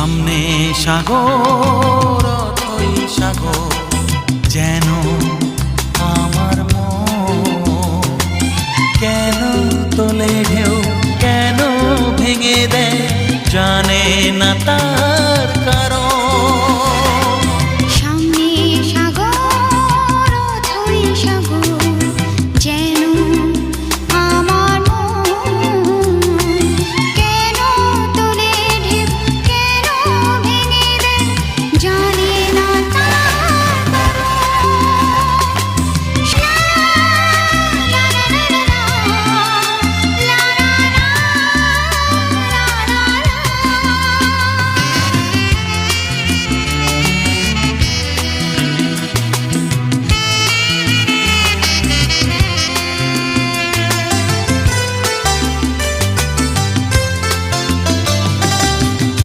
সামনে সাগর, অথই সাগর, যেন আমার মন। কেন তোলে ঢেউ, কেন ভেঙে দেয়, জানে না তার কারণ।